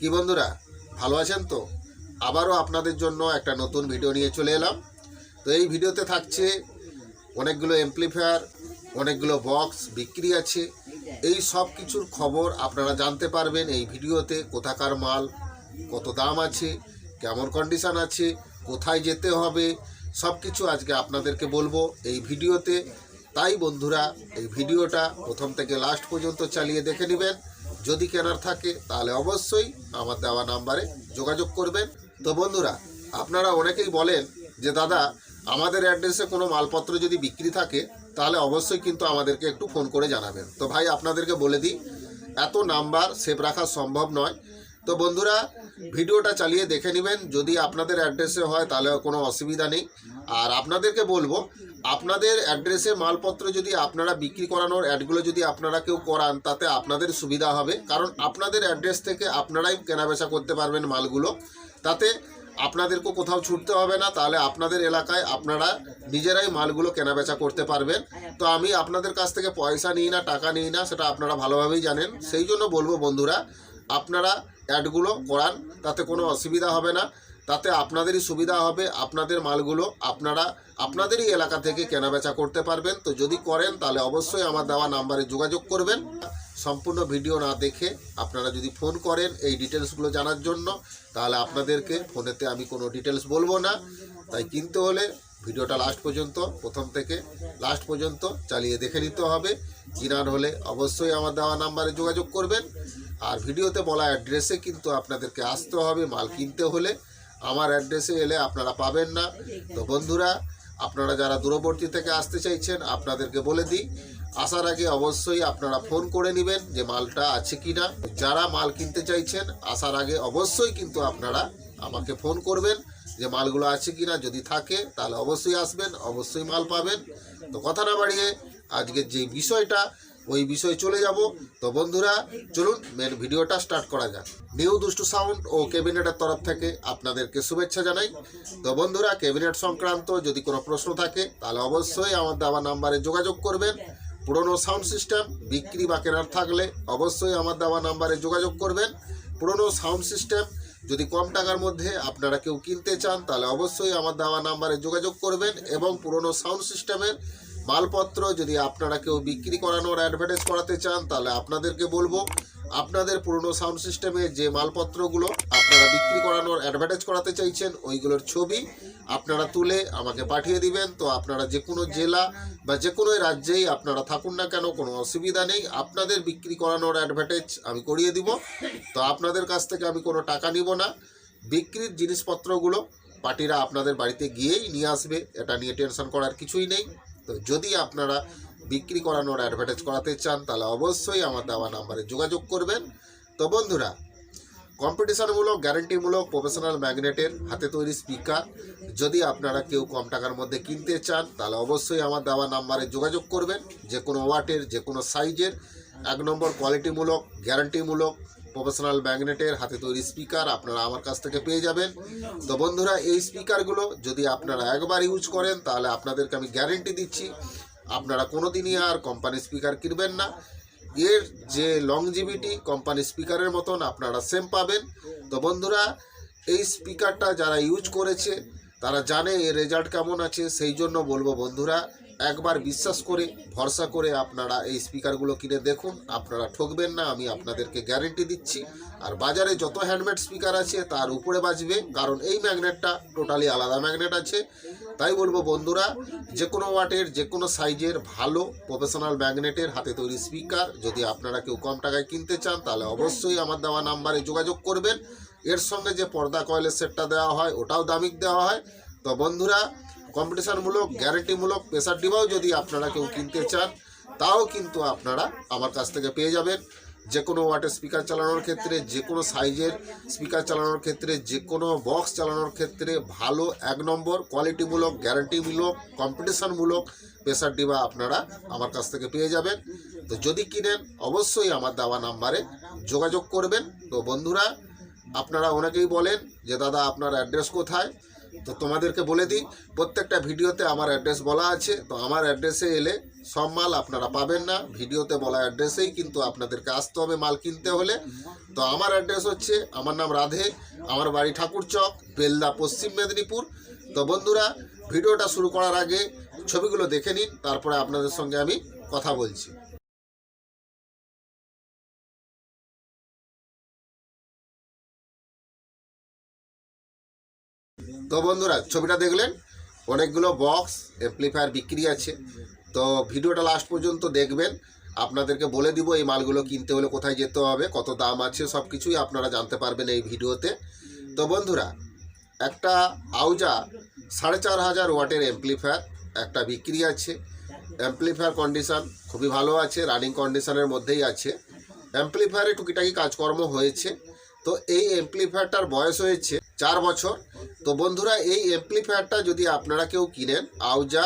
কি বন্ধুরা? ভালো আছেন তো? আবারও আপনাদের জন্য একটা নতুন ভিডিও নিয়ে চলে এলাম। তো এই ভিডিওতে থাকছে অনেকগুলো এমপ্লিফায়ার অনেকগুলো বক্স বিক্রি আছে। এই সব কিছুর খবর আপনারা জানতে পারবেন এই ভিডিওতে, কোথাকার মাল, কত দাম আছে, কেমন কন্ডিশান আছে, কোথায় যেতে হবে, সব কিছু আজকে আপনাদেরকে বলব এই ভিডিওতে। তাই বন্ধুরা, এই ভিডিওটা প্রথম থেকে লাস্ট পর্যন্ত চালিয়ে দেখে নেবেন। যদি কেনার থাকে, তাহলে অবশ্যই আমার দেওয়া নাম্বারে যোগাযোগ করবেন। তো বন্ধুরা, আপনারা অনেকেই বলেন যে, দাদা, আমাদের অ্যাড্রেসে কোনো মালপত্র যদি বিক্রি থাকে, তাহলে অবশ্যই কিন্তু আমাদেরকে একটু ফোন করে জানাবেন। তো ভাই, আপনাদেরকে বলে দিই, এত নাম্বার সেভ রাখা সম্ভব নয়। তো বন্ধুরা, ভিডিওটা চালিয়ে দেখে নেবেন। যদি আপনাদের অ্যাড্রেসে হয়, তাহলে কোনো অসুবিধা নেই। আর আপনাদেরকে বলব, আপনাদের অ্যাড্রেসে মালপত্র যদি আপনারা বিক্রি করানোর, অ্যাডগুলো যদি আপনারা কেউ করান, তাতে আপনাদের সুবিধা হবে। কারণ আপনাদের অ্যাড্রেস থেকে আপনারাই কেনাবেচা করতে পারবেন মালগুলো। তাতে আপনাদেরকেও কোথাও ছুটতে হবে না, তাহলে আপনাদের এলাকায় আপনারা নিজেরাই মালগুলো কেনাবেচা করতে পারবেন। তো আমি আপনাদের কাছ থেকে পয়সা নিই না, টাকা নিই না, সেটা আপনারা ভালোভাবেই জানেন। সেই জন্য বলব বন্ধুরা, আপনারা অ্যাডগুলো করান, তাতে কোনো অসুবিধা হবে না। তাতে আপনাদেরই সুবিধা হবে, আপনাদের মালগুলো আপনারা, আপনাদেরই এলাকা থেকে কেনাবেচা করতে পারবেন। তো যদি করেন, তাহলে অবশ্যই আমার দেওয়া নাম্বারে যোগাযোগ করবেন। সম্পূর্ণ ভিডিও না দেখে আপনারা যদি ফোন করেন এই ডিটেলসগুলো জানার জন্য, তাহলে আপনাদেরকে ফোনেতে আমি কোনো ডিটেলস বলব না। তাই কিনতে হলে ভিডিওটা লাস্ট পর্যন্ত, প্রথম থেকে লাস্ট পর্যন্ত চালিয়ে দেখে নিতে হবে। কিনার হলে অবশ্যই আমার দেওয়া নাম্বারে যোগাযোগ করবেন। আর ভিডিওতে বলা অ্যাড্রেসে কিন্তু আপনাদেরকে আসতে হবে, মাল কিনতে হলে। আমার অ্যাড্রেসে এলে আপনারা পাবেন না। তো বন্ধুরা, আপনারা যারা দূরবর্তী থেকে আসতে চাইছেন, আপনাদেরকে বলে দিই, আসার আগে অবশ্যই আপনারা ফোন করে নেবেন যে মালটা আছে কি না যারা মাল কিনতে চাইছেন, আসার আগে অবশ্যই কিন্তু আপনারা আমাকে ফোন করবেন যে মালগুলো আছে কি না যদি থাকে, তাহলে অবশ্যই আসবেন, অবশ্যই মাল পাবেন। তো কথা না বাড়িয়ে আজকের যে বিষয়টা ওই বিষয়ে চলে যাব। তো বন্ধুরা, চলুন মেন ভিডিওটা স্টার্ট করা যাক। নিউ দুষ্টু সাউন্ড ও ক্যাবিনেটের তরফ থেকে আপনাদেরকে শুভেচ্ছা জানাই। তো বন্ধুরা ক্যাবিনেট সংক্রান্ত যদি কোনো প্রশ্ন থাকে, তাহলে অবশ্যই আমার দেওয়া নাম্বারে যোগাযোগ করবেন। পুরনো সাউন্ড সিস্টেম বিক্রি বা কেনার থাকলে অবশ্যই আমার দেওয়া নাম্বারে যোগাযোগ করবেন। পুরনো সাউন্ড সিস্টেম যদি কম টাকার মধ্যে আপনারা কেউ কিনতে চান, তাহলে অবশ্যই আমার দেওয়া নাম্বারে যোগাযোগ করবেন এবং পুরনো সাউন্ড সিস্টেমের মালপত্র যদি আপনারা কেউ বিক্রি করানোর অ্যাডভার্টাইজ করাতে চান, তাহলে আপনাদেরকে বলব, আপনাদের পুরনো সাউন্ড সিস্টেমে যে মালপত্রগুলো আপনারা বিক্রি করানোর অ্যাডভার্টাইজ করাতে চাইছেন, ওইগুলোর ছবি আপনারা তুলে আমাকে পাঠিয়ে দিবেন। তো আপনারা যে কোনো জেলা বা যে কোনো রাজ্যেই আপনারা থাকুন না কেন, কোনো অসুবিধা নেই। আপনাদের বিক্রি করানোর অ্যাডভার্টাইজ আমি করিয়ে দিব। তো আপনাদের কাছ থেকে আমি কোনো টাকা নিব না। বিক্রির জিনিসপত্রগুলো পার্টিরা আপনাদের বাড়িতে গিয়েই নিয়ে আসবে। এটা নিয়ে টেনশন করার কিছুই নেই। তো যদি আপনারা বিক্রি করানোর অ্যাডভার্টাইজ করাতে চান, তাহলে অবশ্যই আমার দেওয়া নাম্বারে যোগাযোগ করবেন। তো বন্ধুরা কম্পিটিশনমূলক গ্যারেন্টিমূলক প্রফেশনাল ম্যাগনেটের হাতে তৈরি স্পিকার যদি আপনারা কেউ কম টাকার মধ্যে কিনতে চান, তাহলে অবশ্যই আমার দেওয়া নাম্বারে যোগাযোগ করবেন। যে কোনো ওয়াটের যে কোনো সাইজের এক নম্বর কোয়ালিটিমূলক গ্যারান্টিমূলক প্রফেশনাল ম্যাগনেটের হাতে তৈরি স্পিকার আপনারা আমার কাছ থেকে পেয়ে যাবেন। তো বন্ধুরা, এই স্পিকারগুলো যদি আপনারা একবার ইউজ করেন, তাহলে আপনাদেরকে আমি গ্যারেন্টি দিচ্ছি, আপনারা কোনো দিনই আর কোম্পানি স্পিকার কিনবেন না। এর যে লংজিভিটি কোম্পানি স্পিকারের মতন আপনারা সেম পাবেন। তো বন্ধুরা, এই স্পিকারটা যারা ইউজ করেছে, তারা জানে এর রেজাল্ট কেমন আছে, সেই জন্য বলব বন্ধুরা একবার বিশ্বাস করে, ভরসা করে আপনারা এই স্পিকারগুলো কিনে দেখুন। আপনারা ঠকবেন না, আমি আপনাদেরকে গ্যারেন্টি দিচ্ছি। আর বাজারে যত হ্যান্ডমেড স্পিকার আছে, তার উপরে বাজবে, কারণ এই ম্যাগনেটটা টোটালি আলাদা ম্যাগনেট আছে। তাই বলব বন্ধুরা যে কোনো ওয়াটের যে কোনো সাইজের ভালো প্রফেশনাল ম্যাগনেটের হাতে তৈরি স্পিকার যদি আপনারা কেউ কম টাকায় কিনতে চান, তাহলে অবশ্যই আমার দেওয়া নাম্বারে যোগাযোগ করবেন। এর সঙ্গে যে পর্দা কয়েলের সেটটা দেওয়া হয়, ওটাও দামিক দেওয়া হয়। তো বন্ধুরা কম্পিটিশনমূলক গ্যারেন্টিমূলক প্রেসার ডিবাও যদি আপনারা কেউ কিনতে চান, তাও কিন্তু আপনারা আমার কাছ থেকে পেয়ে যাবেন। যে কোনো ওয়াটের স্পিকার চালানোর ক্ষেত্রে যে কোনো সাইজের স্পিকার চালানোর ক্ষেত্রে যে কোনো বক্স চালানোর ক্ষেত্রে ভালো এক নম্বর কোয়ালিটিমূলক গ্যারান্টিমূলক কম্পিটিশনমূলক প্রেসার ডিবা আপনারা আমার কাছ থেকে পেয়ে যাবেন। তো যদি কিনেন, অবশ্যই আমার দেওয়া নাম্বারে যোগাযোগ করবেন। তো বন্ধুরা, আপনারা অনেকেই বলেন যে, দাদা, আপনার অ্যাড্রেস কোথায়? তো তোমাদেরকে বলে দিই, প্রত্যেকটা ভিডিওতে আমার অ্যাড্রেস বলা আছে, তো আমার অ্যাড্রেসে এলে সব মাল আপনারা পাবেন না। ভিডিওতে বলা অ্যাড্রেসেই কিন্তু আপনাদেরকে আসতে হবে মাল কিনতে হলে। তো আমার অ্যাড্রেস হচ্ছে, আমার নাম রাধে, আমার বাড়ি ঠাকুরচক বেলদা, পশ্চিম মেদিনীপুর। তো বন্ধুরা, ভিডিওটা শুরু করার আগে ছবিগুলো দেখে নিন, তারপরে আপনাদের সঙ্গে আমি কথা বলছি। তো বন্ধুরা, ছবিটা দেখলেন? অনেকগুলো বক্স অ্যাম্প্লিফায়ার বিক্রি আছে। তো ভিডিওটা লাস্ট পর্যন্ত দেখবেন। আপনাদেরকে বলে দিব এই মালগুলো কিনতে হলে কোথায় যেতে হবে, কত দাম আছে সব কিছুই আপনারা জানতে পারবেন এই ভিডিওতে। তো বন্ধুরা, একটা আউজা সাড়ে চার হাজার ওয়াটের অ্যাম্প্লিফায়ার একটা বিক্রি আছে। অ্যাম্প্লিফায়ার কন্ডিশন খুবই ভালো আছে রানিং কন্ডিশনের মধ্যেই আছে। অ্যাম্প্লিফায়ারে টুকিটাকি কাজকর্ম হয়েছে। তো এই অ্যাম্প্লিফায়ারটার বয়স হয়েছে চার বছর। তো বন্ধুরা, এই অ্যাম্প্লিফায়ারটা যদি আপনারা কেউ কিনেন, আউজা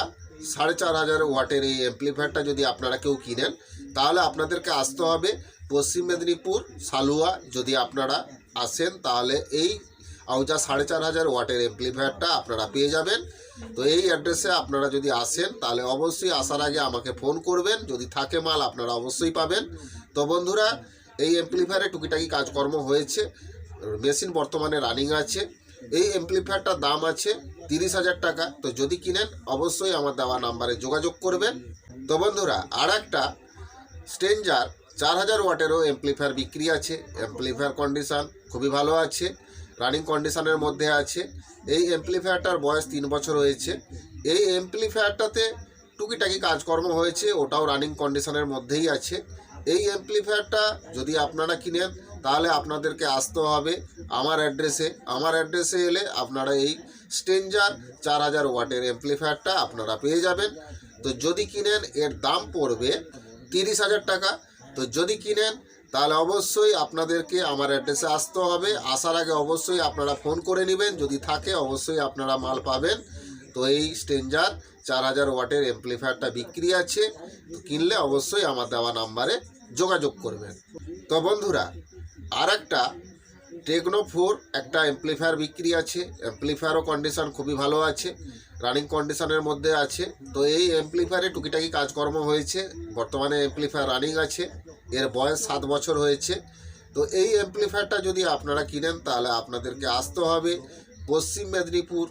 সাড়ে চার হাজার ওয়াটের এই অ্যাম্প্লিফায়ারটা যদি আপনারা কেউ কিনেন, তাহলে আপনাদেরকে আসতে হবে পশ্চিম মেদিনীপুর, সালুয়া। যদি আপনারা আসেন, তাহলে এই আউজা সাড়ে চার হাজার ওয়াটের অ্যাম্প্লিফায়ারটা আপনারা পেয়ে যাবেন। তো এই অ্যাড্রেসে আপনারা যদি আসেন, তাহলে অবশ্যই আসার আগে আমাকে ফোন করবেন। যদি থাকে মাল, আপনারা অবশ্যই পাবেন। তো বন্ধুরা এই অ্যাম্প্লিফায়ারে টুকিটাকি কাজকর্ম হয়েছে। মেশিন বর্তমানে রানিং আছে। এই অ্যাম্প্লিফায়ারটার দাম আছে তিরিশ হাজার টাকা। তো যদি কিনেন, অবশ্যই আমার দেওয়া নাম্বারে যোগাযোগ করবেন। তো বন্ধুরা আর একটা স্ট্রেঞ্জার চার হাজার ওয়াটেরও অ্যাম্প্লিফায়ার বিক্রি আছে। অ্যাম্প্লিফায়ার কন্ডিশান খুবই ভালো আছে। রানিং কন্ডিশনের মধ্যে আছে। এই অ্যাম্প্লিফায়ারটার বয়স তিন বছর হয়েছে। এই অ্যাম্প্লিফায়ারটাতে টুকিটাকি কাজকর্ম হয়েছে। ওটাও রানিং কন্ডিশনের মধ্যেই আছে। এই অ্যাম্প্লিফায়ারটা যদি আপনারা কিনেন, তাহলে আপনাদেরকে আসতে হবে আমার অ্যাড্রেসে আমার অ্যাড্রেসে এলে আপনারা এই স্টেঞ্জার চার হাজার ওয়াটের অ্যাম্প্লিফায়ারটা আপনারা পেয়ে যাবেন। তো যদি কিনেন, এর দাম পড়বে তিরিশ হাজার টাকা। তো যদি কিনেন, তাহলে অবশ্যই আপনাদেরকে আমার অ্যাড্রেসে আসতে হবে। আসার আগে অবশ্যই আপনারা ফোন করে নেবেন। যদি থাকে, অবশ্যই আপনারা মাল পাবেন। তো এই স্টেঞ্জার চার হাজার ওয়াটের অ্যাম্প্লিফায়ারটা বিক্রি আছে। কিনলে অবশ্যই আমার দেওয়া নাম্বারে যোগাযোগ করবেন। তো বন্ধুরা আর একটা টেকনো একটা অ্যাম্প্লিফায়ার বিক্রি আছে। অ্যাম্প্লিফায়ারও কন্ডিশন খুবই ভালো আছে। রানিং কন্ডিশনের মধ্যে আছে। তো এই অ্যাম্প্লিফায়ারে টুকিটাকি কাজকর্ম হয়েছে। বর্তমানে অ্যাম্প্লিফায়ার রানিং আছে। এর বয়স সাত বছর হয়েছে। তো এই অ্যাম্প্লিফায়ারটা যদি আপনারা কিনেন, তাহলে আপনাদেরকে আসতে হবে। পশ্চিম মেদিনীপুর,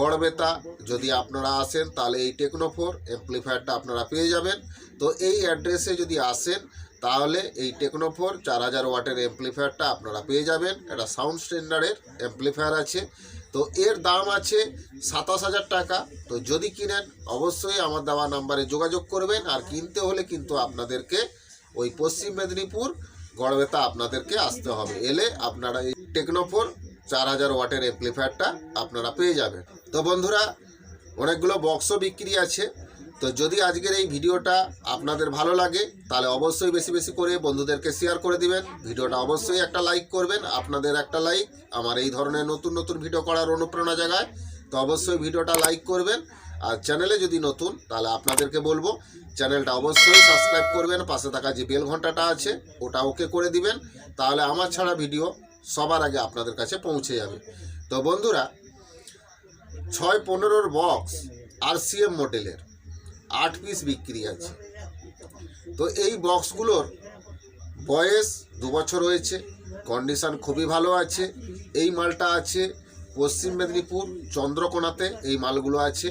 গড়বেতা, যদি আপনারা আসেন, তাহলে এই টেকনোফোর অ্যাম্প্লিফায়ারটা আপনারা পেয়ে যাবেন। তো এই অ্যাড্রেসে যদি আসেন, তাহলে এই টেকনোফোর চার হাজার ওয়াটের অ্যাম্প্লিফায়ারটা আপনারা পেয়ে যাবেন। এটা সাউন্ড স্ট্যান্ডার্ডের অ্যাম্প্লিফায়ার আছে। তো এর দাম আছে সাতাশ হাজার টাকা। তো যদি কিনেন, অবশ্যই আমার দেওয়া নাম্বারে যোগাযোগ করবেন। আর কিনতে হলে কিন্তু আপনাদেরকে ওই পশ্চিম মেদিনীপুর, গড়বেতা আপনাদেরকে আসতে হবে। এলে আপনারা এই টেকনোফোর চার হাজার ওয়াটের অ্যাম্প্লিফায়ারটা আপনারা পেয়ে যাবেন। তো বন্ধুরা, অনেকগুলো বক্সও বিক্রি আছে। তো যদি আজকের এই ভিডিওটা আপনাদের ভালো লাগে, তাহলে অবশ্যই বেশি বেশি করে বন্ধুদেরকে শেয়ার করে দিবেন। ভিডিওটা অবশ্যই একটা লাইক করবেন, আপনাদের একটা লাইক আমার এই ধরনের নতুন নতুন ভিডিও করার অনুপ্রেরণা জায়গায় তো অবশ্যই ভিডিওটা লাইক করবেন। আর চ্যানেলে যদি নতুন, তাহলে আপনাদেরকে বলব চ্যানেলটা অবশ্যই সাবস্ক্রাইব করবেন। পাশে থাকা যে বেল ঘন্টাটা আছে, ওটা ওকে করে দিবেন। তাহলে আমার ছাড়া ভিডিও সবার আগে আপনাদের কাছে পৌঁছে যাবে। তো বন্ধুরা, ছয় পনেরোর বক্স আর সিএম মডেলের আট পিস বিক্রি আছে। তো এই বক্সগুলোর বয়স দু বছর হয়েছে কন্ডিশন খুবই ভালো আছে। এই মালটা আছে পশ্চিম মেদিনীপুর, চন্দ্রকোনাতে এই মালগুলো আছে।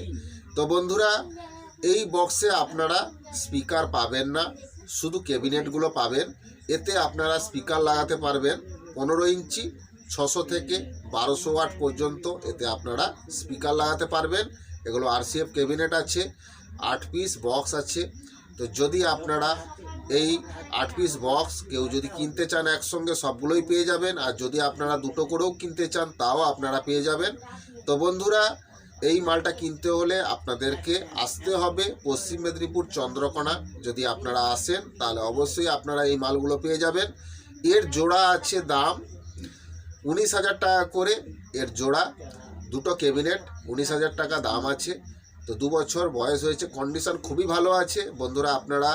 তো বন্ধুরা, এই বক্সে আপনারা স্পিকার পাবেন না, শুধু ক্যাবিনেটগুলো পাবেন। এতে আপনারা স্পিকার লাগাতে পারবেন। পনেরো ইঞ্চি, ছশো থেকে বারোশো ওয়াট পর্যন্ত এতে আপনারা স্পিকার লাগাতে পারবেন। এগুলো আরসিএফ ক্যাবিনেট আছে, আট পিস বক্স আছে। তো যদি আপনারা এই আট পিস বক্স কেউ যদি কিনতে চান একসঙ্গে, সবগুলোই পেয়ে যাবেন। আর যদি আপনারা দুটো করেও কিনতে চান, তাও আপনারা পেয়ে যাবেন। তো বন্ধুরা, এই মালটা কিনতে হলে আপনাদেরকে আসতে হবে পশ্চিম মেদিনীপুর চন্দ্রকোনা। যদি আপনারা আসেন, তাহলে অবশ্যই আপনারা এই মালগুলো পেয়ে যাবেন। এর জোড়া আছে দাম উনিশ হাজার টাকা করে এর জোড়া। দুটো ক্যাবিনেট উনিশ হাজার টাকা দাম আছে। তো দু বছর বয়স হয়েছে কন্ডিশন খুবই ভালো আছে। বন্ধুরা, আপনারা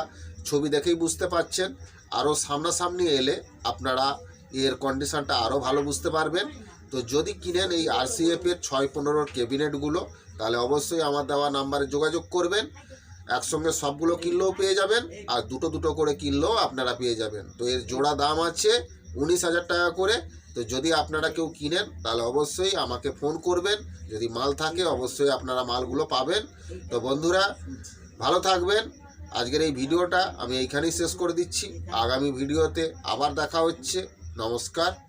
ছবি দেখেই বুঝতে পাচ্ছেন আরও সামনাসামনি এলে আপনারা এর কন্ডিশনটা আরও ভালো বুঝতে পারবেন। তো যদি কিনেন এই আরসিএফ এর ছয় পনেরোর ক্যাবিনেটগুলো তাহলে অবশ্যই আমার দেওয়া নাম্বারে যোগাযোগ করবেন। একসঙ্গে সবগুলো কিনলেও পেয়ে যাবেন, আর দুটো দুটো করে কিনলেও আপনারা পেয়ে যাবেন। তো এর জোড়া দাম আছে উনিশ হাজার টাকা করে। তো যদি আপনারা কেউ কিনেন, তাহলে অবশ্যই আমাকে ফোন করবেন। যদি মাল থাকে, অবশ্যই আপনারা মালগুলো পাবেন। তো বন্ধুরা, ভালো থাকবেন। আজকের এই ভিডিওটা আমি এইখানেই শেষ করে দিচ্ছি। আগামী ভিডিওতে আবার দেখা হচ্ছে। নমস্কার।